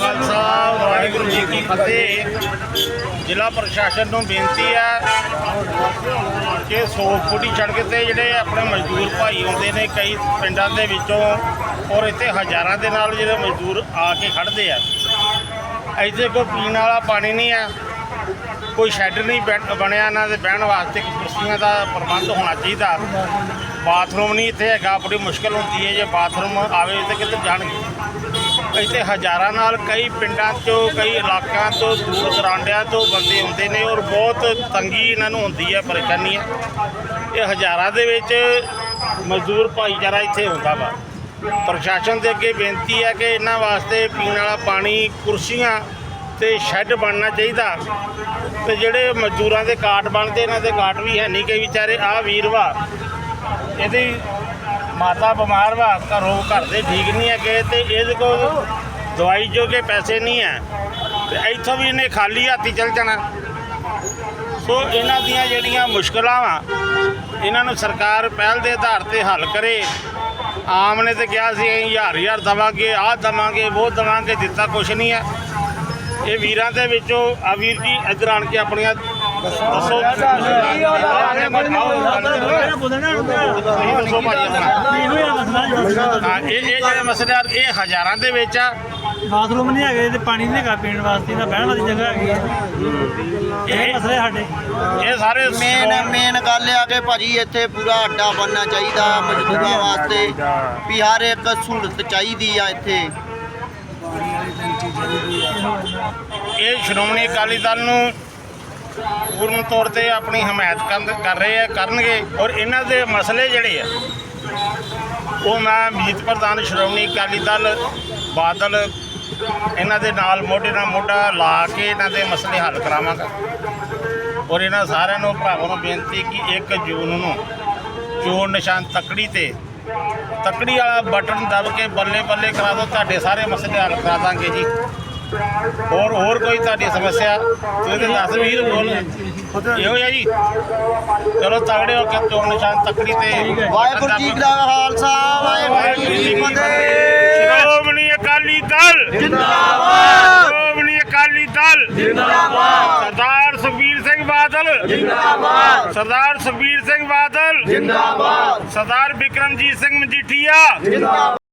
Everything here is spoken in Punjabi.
ਖਾਲਸਾ, ਵਾਹਿਗੁਰੂ ਜੀ ਕੀ ਫਤਿਹ। ਜ਼ਿਲ੍ਹਾ ਪ੍ਰਸ਼ਾਸਨ ਨੂੰ ਬੇਨਤੀ ਹੈ ਕਿ ਸੋਪੁੱਟੀ ਸੜਕ ਤੇ ਜਿਹੜੇ ਆਪਣੇ ਮਜ਼ਦੂਰ ਭਾਈ ਆਉਂਦੇ ਨੇ, ਕਈ ਪਿੰਡਾਂ ਦੇ ਵਿੱਚੋਂ, ਔਰ ਇੱਥੇ ਹਜ਼ਾਰਾਂ ਦੇ ਨਾਲ ਜਿਹੜੇ ਮਜ਼ਦੂਰ ਆ ਕੇ ਖੜਦੇ ਆ। ਇੱਥੇ ਕੋਈ ਪੀਣ ਵਾਲਾ ਪਾਣੀ ਨਹੀਂ ਆ, ਕੋਈ ਸ਼ੈੱਡ ਨਹੀਂ ਬੈ- ਬਣਿਆ ਇਹਨਾਂ ਦੇ ਬਹਿਣ ਵਾਸਤੇ, ਕੁਰਸੀਆਂ ਦਾ ਪ੍ਰਬੰਧ ਹੋਣਾ ਚਾਹੀਦਾ। ਬਾਥਰੂਮ ਨਹੀਂ ਇੱਥੇ ਹੈਗਾ, ਬੜੀ ਮੁਸ਼ਕਲ ਹੁੰਦੀ ਹੈ, ਜੇ ਬਾਥਰੂਮ ਆਵੇ ਤੇ ਕਿੱਥੇ ਜਾਣਗੇ? ਇੱਥੇ ਹਜ਼ਾਰਾਂ ਨਾਲ, ਕਈ ਪਿੰਡਾਂ ਤੋਂ ਕਈ ਇਲਾਕਿਆਂ ਤੋਂ ਦੂਰ ਦਰਾਂਡਿਆਂ ਤੋਂ ਬੰਦੇ ਆਉਂਦੇ ਨੇ ਔਰ ਬਹੁਤ ਤੰਗੀ ਇਹਨਾਂ ਨੂੰ ਹੁੰਦੀ ਹੈ ਪਰੇਸ਼ਾਨੀ ਹੈ ਇਹ ਹਜ਼ਾਰਾਂ ਦੇ ਵਿੱਚ ਮਜ਼ਦੂਰ ਭਾਈਚਾਰਾ ਇੱਥੇ ਹੁੰਦਾ ਵਾ। ਪ੍ਰਸ਼ਾਸਨ ਦੇ ਅੱਗੇ ਬੇਨਤੀ ਹੈ ਕਿ ਇਹਨਾਂ ਵਾਸਤੇ ਪੀਣ ਵਾਲਾ ਪਾਣੀ, ਕੁਰਸੀਆਂ ਤੇ ਸ਼ੈੱਡ ਬਣਨਾ ਚਾਹੀਦਾ। ਤੇ ਜਿਹੜੇ ਮਜ਼ਦੂਰਾਂ ਦੇ ਕਾਰਡ ਬਣਦੇ, ਇਹਨਾਂ ਦੇ ਕਾਰਡ ਵੀ ਹੈ ਨਹੀਂ, ਕਈ ਵਿਚਾਰੇ ਆ ਵੀਰਵਾ, ਇਹਦੀ ਮਾਤਾ ਬਿਮਾਰ ਵਾ ਘਰੋਂ ਘਰ ਦੇ ਠੀਕ ਨਹੀਂ ਹੈਗੇ ਤੇ ਇਹਦੇ ਕੋਲ ਦਵਾਈ ਜੋਗੇ ਪੈਸੇ ਨਹੀਂ ਹੈ। ਤੇ ਇੱਥੋਂ ਵੀ ਇਹਨੇ ਖਾਲੀ ਹੱਥੀ ਚੱਲ ਜਾਣਾ। ਸੋ ਇਹਨਾਂ ਦੀਆਂ ਜਿਹੜੀਆਂ ਮੁਸ਼ਕਲਾਂ ਵਾ, ਇਹਨਾਂ ਨੂੰ ਸਰਕਾਰ ਪਹਿਲ ਦੇ ਆਧਾਰ ਤੇ ਹੱਲ ਕਰੇ। ਆਮ ਨੇ ਤੇ ਕਿਹਾ ਸੀ, ਅਸੀਂ ਹਜ਼ਾਰ ਹਜ਼ਾਰ ਦਵਾਂਗੇ, ਆਹ ਦਵਾਂਗੇ, ਉਹ ਦਵਾਂਗੇ, ਦਿੱਤਾ ਕੁਛ ਨਹੀਂ ਹੈ। ਇਹ ਵੀਰਾਂ ਦੇ ਵਿੱਚੋਂ ਆ ਵੀਰ ਜੀ ਇੱਧਰ ਆਣ ਕੇ ਆਪਣੀਆਂ ਦੱਸੋ। ਇਹ ਇਹ ਜਿਹੜੇ ਮਸਲੇ ਆ ਇਹ ਹਜ਼ਾਰਾਂ ਦੇ ਵਿੱਚ ਆ। ਬਾਥਰੂਮ ਨਹੀਂ ਹੈਗੇ ਤੇ ਪਾਣੀ ਨਹੀਂ ਹੈਗਾ ਪੀਣ ਵਾਸਤੇ ਨਾ ਬਹਿਣ ਵਾਲੀ ਜਗ੍ਹਾ ਹੈਗੀ ਹੈ। ਇਹ ਮਸਲੇ ਸਾਡੇ। ਇਹ ਸਾਰੇ ਮੇਨ ਮੇਨ ਗੱਲ ਆ ਕਿ ਭਾਜੀ ਇੱਥੇ ਪੂਰਾ ਅੱਡਾ ਬਣਨਾ ਚਾਹੀਦਾ ਮਜ਼ਦੂਰਾਂ ਵਾਸਤੇ ਵੀ ਹਰ ਇੱਕ ਸਹੂਲਤ ਚਾਹੀਦੀ ਆ ਇੱਥੇ। ਇਹ ਸ਼੍ਰੋਮਣੀ ਅਕਾਲੀ ਦਲ ਨੂੰ ਪੂਰਨ ਤੌਰ ਤੇ ਆਪਣੀ ਹਮਾਇਤ ਕਰਨ- ਕਰ ਰਹੇ ਆ, ਕਰਨਗੇ ਔਰ ਇਹਨਾਂ ਦੇ ਮਸਲੇ ਜਿਹੜੇ ਆ, ਉਹ ਮੈਂ ਮੀਤ ਪ੍ਰਧਾਨ ਸ਼੍ਰੋਮਣੀ ਅਕਾਲੀ ਦਲ, ਬਾਦਲ, ਇਹਨਾਂ ਦੇ ਨਾਲ ਮੋਢੇ ਨਾਲ ਮੋਢਾ ਲਾ ਕੇ ਇਹਨਾਂ ਦੇ ਮਸਲੇ ਹੱਲ ਕਰਾਵਾਂਗਾ। ਔਰ ਇਹਨਾਂ ਸਾਰਿਆਂ ਨੂੰ ਭਰਾਵਾਂ ਨੂੰ ਬੇਨਤੀ ਕਿ 1 ਜੂਨ ਨੂੰ ਚੋਣ ਨਿਸ਼ਾਨ ਤਕੜੀ ਤੇ ਤਕੜੀ ਵਾਲਾ ਬਟਨ ਦਬ ਕੇ ਬੱਲੇ ਬੱਲੇ ਕਰਾ ਦਿਓ, ਤੁਹਾਡੇ ਸਾਰੇ ਮਸਲੇ ਹੱਲ ਕਰਾ ਦਾਂਗੇ ਜੀ। ਹੋਰ ਹੋਰ ਕੋਈ ਤੁਹਾਡੀ ਸਮੱਸਿਆ ਤੁਸੀਂ ਤੇ ਦੱਸ ਵੀਰ ਬੋਲ। ਇਹੋ ਹੀ ਜੀ। ਚਲੋ ਤਗੜੇ ਹੋ ਕੇ ਚੋਣ ਨਿਸ਼ਾਨ ਤਕੜੀ ਤੇ ਵਾਹਿਗੁਰੂ ਜੀ ਦਾ ਖਾਲਸਾ ਵਾਹਿਗੁਰੂ ਜੀ ਕੀ ਫਤਿਹ। ਸ਼੍ਰੋਮਣੀ ਅਕਾਲੀ ਦਲ। ਜਿੰਦਾਬਾਦ। ਸ਼੍ਰੋਮਣੀ ਅਕਾਲੀ ਦਲ। ਜਿੰਦਾਬਾਦ। ਸਰਦਾਰ ਸੁਖਬੀਰ ਸਿੰਘ ਬਾਦਲ। ਜਿੰਦਾਬਾਦ। ਸਰਦਾਰ ਸੁਖਬੀਰ ਸਿੰਘ ਬਾਦਲ। ਜਿੰਦਾਬਾਦ। ਸਰਦਾਰ ਬਿਕਰਮਜੀਤ ਸਿੰਘ ਮਜੀਠੀਆ।